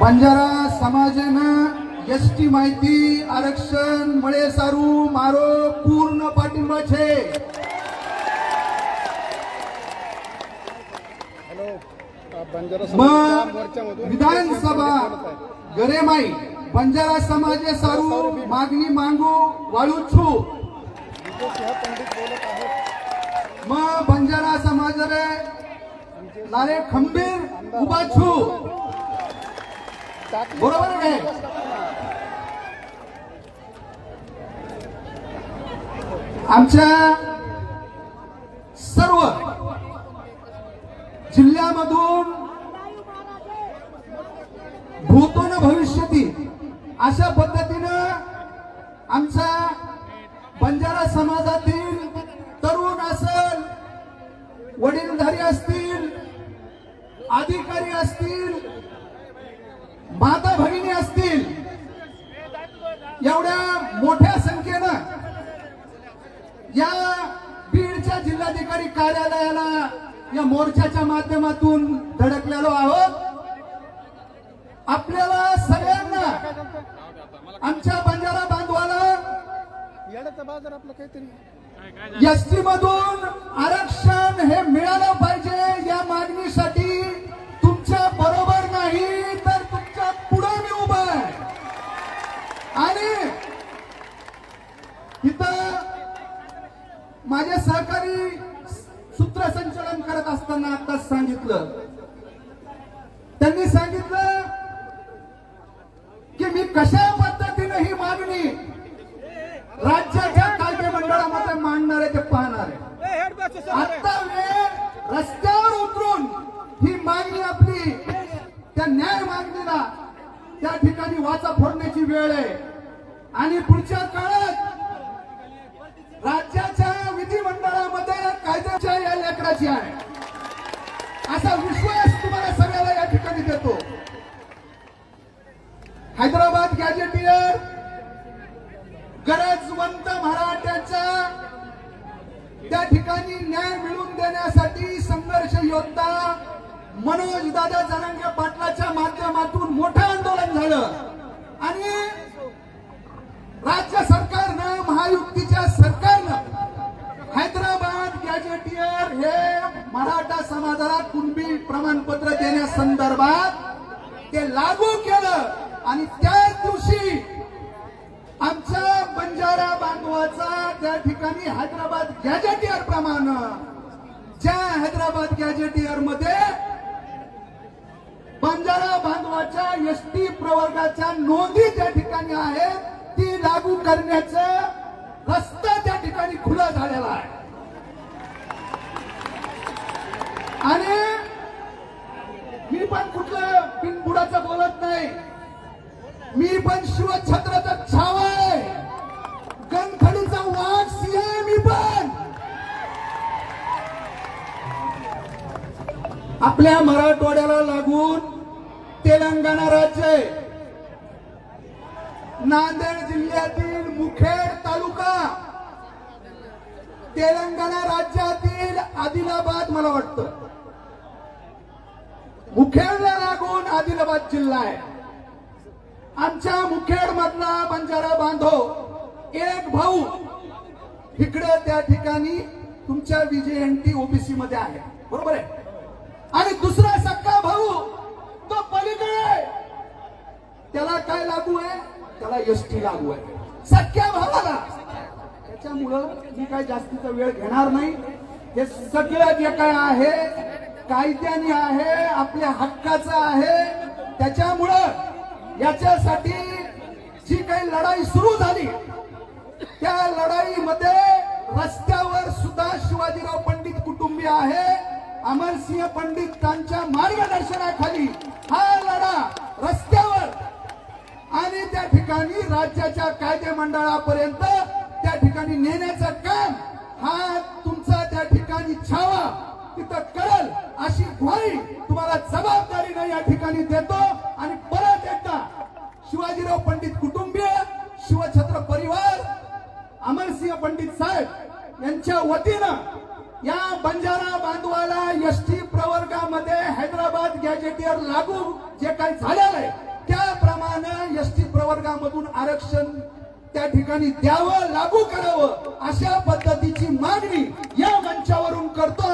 બંજારા સમાજના એસટી માહિતી આરક્ષણ મળે સારું મારો પૂર્ણ પાઠિંબા છે. વિધાનસભા ગરેમાઈ બંજારા સમાજે સારું માગણી માંગુ વાળું છું. બંજારા સમાજરે नारे खंबीर उभा छू. बरोबर आहे आमच्या सर्व जिल्ह्यामधून भूतोन भविष्यती अशा पद्धतीनं आमचा बंजारा समाजातील तरुण असेल वडीलधारी असतील अधिकारी असतील माता भगिनी असतील एवढ्या मोठ्या संख्येनं या बीडच्या जिल्हाधिकारी कार्यालयाला या मोर्चाच्या माध्यमातून धडकलेलो आहोत. आपल्याला सगळ्यांना आमच्या बंजारा बांधवाला येण्याचा बाजार आपलं काहीतरी एसटी मधून आरक्षण हे मिळालं पाहिजे. माझे सहकारी सूत्रसंचालन करत असताना आताच सांगितलं. त्यांनी सांगितलं की मी कशा पद्धतीने ही मागणी राज्याच्या कायदे मंडळामध्ये मांडणार आहे ते पाहणार आहे. आता वेळ रस्त्यावर उतरून ही मागणी आपली त्या न्याय मागणीला त्या ठिकाणी वाचा फोडण्याची वेळ आहे. आणि पुढच्या काळात राज्याच्या विधिमंडळामध्ये कायद्याच्या या लेकराची आहे. असा विश्वास तुम्हाला सगळ्याला या ठिकाणी देतो. हैदराबाद गॅजेटियर गरजवंत मराठ्याच्या त्या ठिकाणी न्याय मिळवून देण्यासाठी संघर्ष योद्धा मनोज दादा जनांगे पाटलाच्या माध्यमातून मोठं आंदोलन झालं. समाजाला कुणबी प्रमाणपत्र देण्यासंदर्भात ते लागू केलं. आणि त्याच दिवशी आमच्या बंजारा बांधवाचा त्या ठिकाणी हैदराबाद गॅजेटियर प्रमाणे ज्या हैदराबाद गॅजेटियरमध्ये बंजारा बांधवाच्या एस टी प्रवर्गाच्या नोंदी ज्या ठिकाणी आहेत ती लागू करण्याचं रस्ता त्या ठिकाणी खुला झालेला आहे आणि मी पण कुठलं बिनबुडाचं बोलत नाही. मी पण शिवछत्राचा छावा आहे गणखडीचा वाघ सिंह आहे मी पण. आपल्या मराठवाड्याला लागून तेलंगणा राज्य आहे. नांदेड जिल्ह्यातील मुखेड तालुका. तेलंगणा राज्यातील आदिलाबाद मला वाटतं. मुखेडला लागून आदिलाबाद जिल्हा आहे. आमच्या मुखेड मधला बंजारा बांधव एक भाऊ इकडे त्या ठिकाणी तुमच्या विजयंती ओबीसी मध्ये आहे. बरोबर आहे? आणि दुसरा सक्का भाऊ तो पलीकडे आहे. त्याला काय लागू आहे? त्याला एसटी लागू आहे. सख्या भावाला. त्याच्यामुळं मी काय जास्तीचा वेळ घेणार नाही. हे सगळं जे काय आहे कायद्याने आहे आपल्या हक्काचं आहे. त्याच्यामुळं याच्यासाठी जी काही लढाई सुरू झाली त्या लढाईमध्ये रस्त्यावर सुद्धा शिवाजीराव पंडित कुटुंबीय आहे. अमरसिंह पंडितांच्या मार्गदर्शनाखाली हा लढा रस्त्यावर आणि त्या ठिकाणी राज्याच्या कायदे मंडळापर्यंत त्या ठिकाणी नेण्याचं काम हा तुमचा त्या ठिकाणी छावा. तिथं करल अशी ग्वाही तुम्हाला जबाबदारीनं या ठिकाणी देतो. आणि परत एकदा शिवाजीराव पंडित कुटुंबीय शिवछत्र परिवार अमरसिंह पंडित साहेब यांच्या वतीनं या बंजारा बांधवाला एस टी प्रवर्गामध्ये हैदराबाद गॅजेटियर लागू जे काही झालेलं आहे प्रमाणे एस टी प्रवर्गामधून आरक्षण त्या ठिकाणी द्यावं लागू करावं अशा पद्धतीची मागणी या मंचावरून करतो.